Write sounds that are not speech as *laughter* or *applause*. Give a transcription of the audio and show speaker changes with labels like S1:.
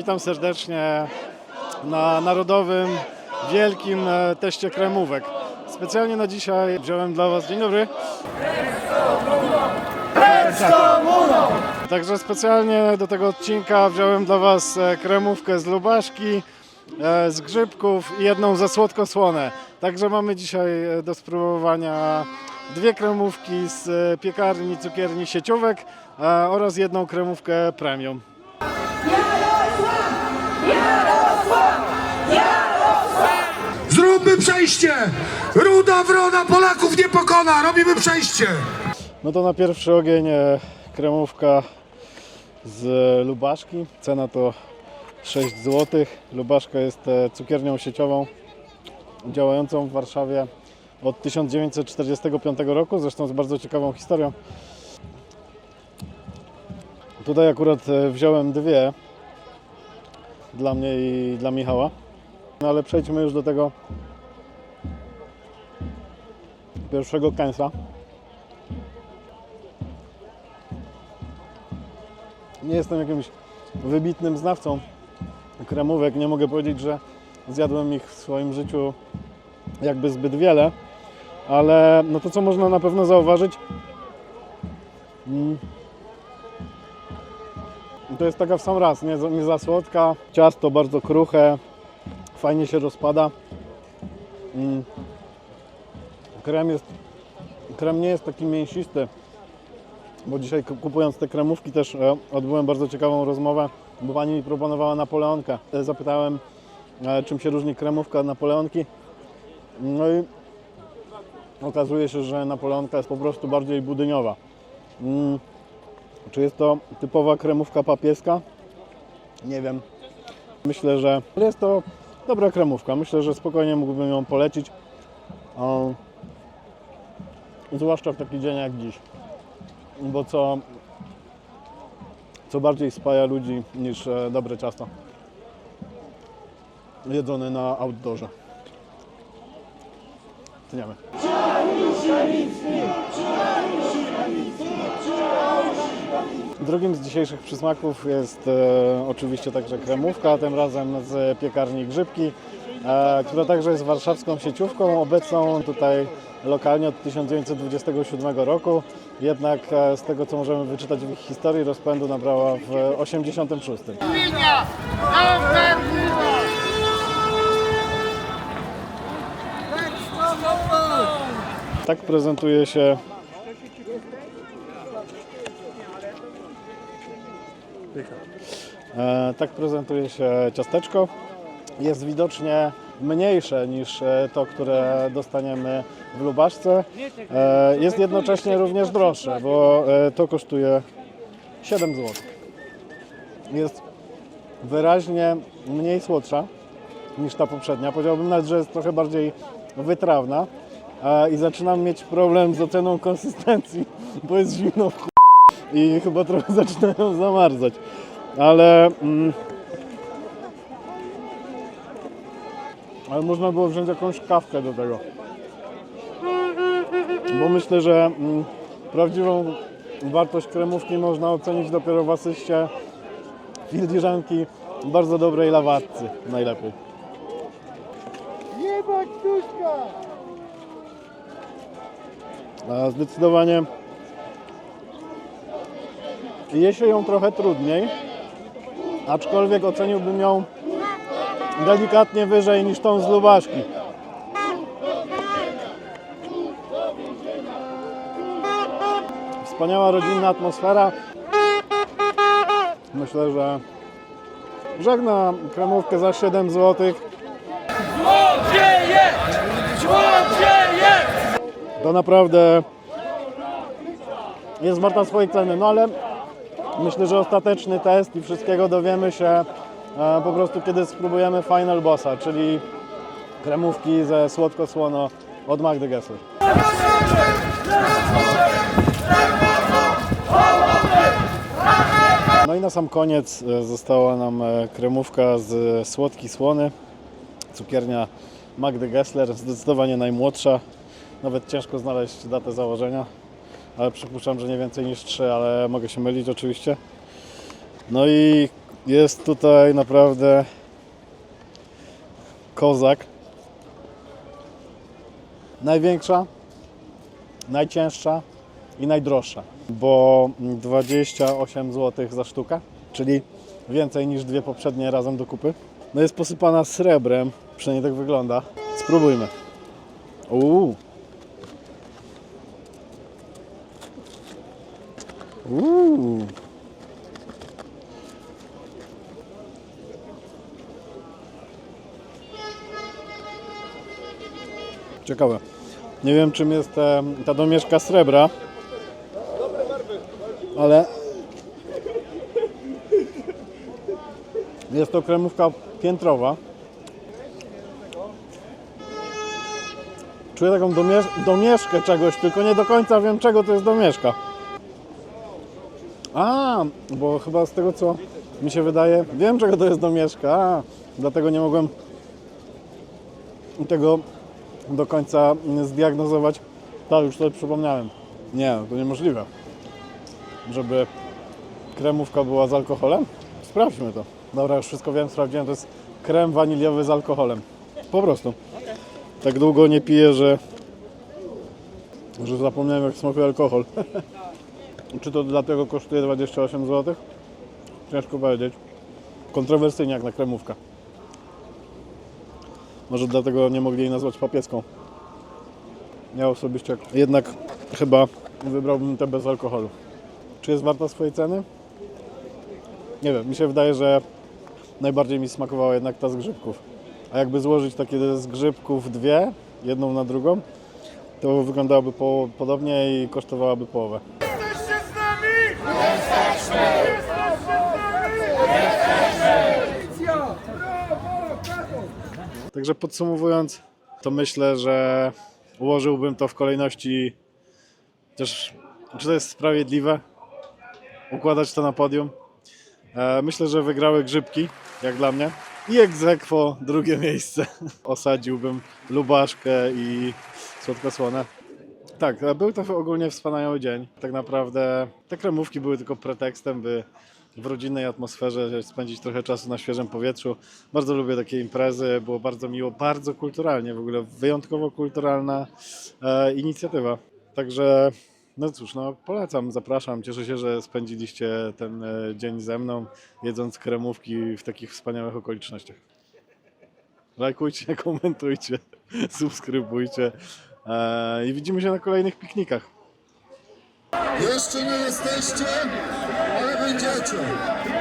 S1: Witam serdecznie na narodowym, wielkim e, teście kremówek. Specjalnie na dzisiaj wziąłem dla Was, dzień dobry. Także specjalnie do tego odcinka wziąłem dla Was e, kremówkę z lubaszki, e, z grzybków i jedną ze słodko-słone. Także mamy dzisiaj do spróbowania dwie kremówki z piekarni, cukierni sieciówek oraz jedną kremówkę premium.
S2: Przejście! Ruda wrona Polaków nie pokona! Robimy przejście!
S1: No to na pierwszy ogień e, kremówka z Lubaszki. Cena to 6 zł. Lubaszka jest e, cukiernią sieciową działającą w Warszawie od 1945 roku, zresztą z bardzo ciekawą historią. Tutaj akurat e, wziąłem dwie dla mnie i dla Michała. No ale przejdźmy już do tego pierwszego kęsa. Nie jestem jakimś wybitnym znawcą kremówek. Nie mogę powiedzieć, że zjadłem ich w swoim życiu jakby zbyt wiele, ale no to co można na pewno zauważyć, mm, to jest taka w sam raz, nie, nie za słodka, ciasto bardzo kruche, fajnie się rozpada. Krem jest, krem nie jest taki mięsisty, bo dzisiaj ku- kupując te kremówki też e, odbyłem bardzo ciekawą rozmowę, bo pani mi proponowała napoleonkę. E, Zapytałem, e, czym się różni kremówka od napoleonki. No i okazuje się, że napoleonka jest po prostu bardziej budyniowa. Mm. Czy jest to typowa kremówka papieska? Nie wiem. Myślę, że jest to dobra kremówka. Myślę, że spokojnie mógłbym ją polecić. Zwłaszcza w taki dzień jak dziś bo co, co bardziej spaja ludzi niż e, dobre ciasto jedzone na outdoorze. Tniemy. Drugim z dzisiejszych przysmaków jest e, oczywiście także kremówka, tym razem z piekarni Grzybki, która także jest warszawską sieciówką, obecną tutaj lokalnie od 1927 roku. Jednak e, z tego co możemy wyczytać w ich historii rozpędu nabrała w 86. Tak prezentuje się E, tak prezentuje się ciasteczko. Jest widocznie mniejsze niż e, to, które dostaniemy w Lubaszce. E, Jest jednocześnie również droższe, bo e, to kosztuje 7 zł. Jest wyraźnie mniej słodsza niż ta poprzednia. Powiedziałbym nawet, że jest trochę bardziej wytrawna. I zaczynam mieć problem z oceną konsystencji, *laughs* bo jest zimno w i chyba trochę *laughs* zaczynają zamarzać. Ale, mm, ale można było wziąć jakąś kawkę do tego. Bo myślę, że mm, prawdziwą wartość kremówki można ocenić dopiero w asyście filiżanki bardzo dobrej lawatcy najlepiej.
S3: Jebać Tuska!
S1: A zdecydowanie je się ją trochę trudniej, aczkolwiek oceniłbym ją delikatnie wyżej niż tą z Lubaszki. Wspaniała rodzinna atmosfera. Myślę, że żegna kremówkę za 7 zł.
S4: Złodzieje! Złodzieje!
S1: to naprawdę jest warta swojej ceny. No ale myślę, że ostateczny test i wszystkiego dowiemy się po prostu kiedy spróbujemy Final Bossa, czyli kremówki ze słodko-słono od Magdy Gessler. No i na sam koniec e, została nam e, kremówka z słodki słony, cukiernia Magdy Gessler, zdecydowanie najmłodsza. Nawet ciężko znaleźć datę założenia, ale przypuszczam, że nie więcej niż 3, ale mogę się mylić oczywiście. No i Jest tutaj naprawdę kozak. Największa, najcięższa i najdroższa, bo 28 zł za sztukę, czyli więcej niż dwie poprzednie razem do kupy. No jest posypana srebrem, przynajmniej tak wygląda. Spróbujmy. Uuu. Uuu. Ciekawe. Nie wiem czym jest e, ta domieszka srebra. Ale jest to kremówka piętrowa. Czuję taką domiesz- domieszkę czegoś, tylko nie do końca wiem czego to jest domieszka. A, bo chyba z tego co mi się wydaje, wiem czego to jest domieszka, a, dlatego nie mogłem tego do końca zdiagnozować. Tak, już sobie przypomniałem. Nie, to niemożliwe. Żeby kremówka była z alkoholem? Sprawdźmy to. Dobra, już wszystko wiem, sprawdziłem. To jest krem waniliowy z alkoholem. Po prostu. Tak długo nie piję, że, że zapomniałem jak smakuje alkohol. *laughs* Czy to dlatego kosztuje 28 zł? Ciężko powiedzieć. Kontrowersyjnie jak na kremówkę. Może dlatego nie mogli jej nazwać papieską. Ja osobiście jednak chyba wybrałbym tę bez alkoholu. Czy jest warta swojej ceny? Nie wiem, mi się wydaje, że najbardziej mi smakowała jednak ta z grzybków. A jakby złożyć takie z grzybków dwie, jedną na drugą, to wyglądałaby po, podobnie i kosztowałaby połowę.
S4: Jesteście z nami! Jesteśmy! Jesteście z nami!
S1: Także podsumowując, to myślę, że ułożyłbym to w kolejności też, czy to jest sprawiedliwe układać to na podium. E, Myślę, że wygrały grzybki, jak dla mnie. I egzekwo drugie miejsce. *laughs* Osadziłbym lubaszkę i słodkosłone. Tak, był to ogólnie wspaniały dzień. Tak naprawdę te kremówki były tylko pretekstem, by w rodzinnej atmosferze spędzić trochę czasu na świeżym powietrzu. Bardzo lubię takie imprezy, było bardzo miło, bardzo kulturalnie, w ogóle wyjątkowo kulturalna e, inicjatywa. Także no cóż, no polecam, zapraszam. Cieszę się, że spędziliście ten e, dzień ze mną, jedząc kremówki w takich wspaniałych okolicznościach. Lajkujcie, *laughs* komentujcie, subskrybujcie e, i widzimy się na kolejnych piknikach.
S3: Jeszcze nie jesteście, ale będziecie.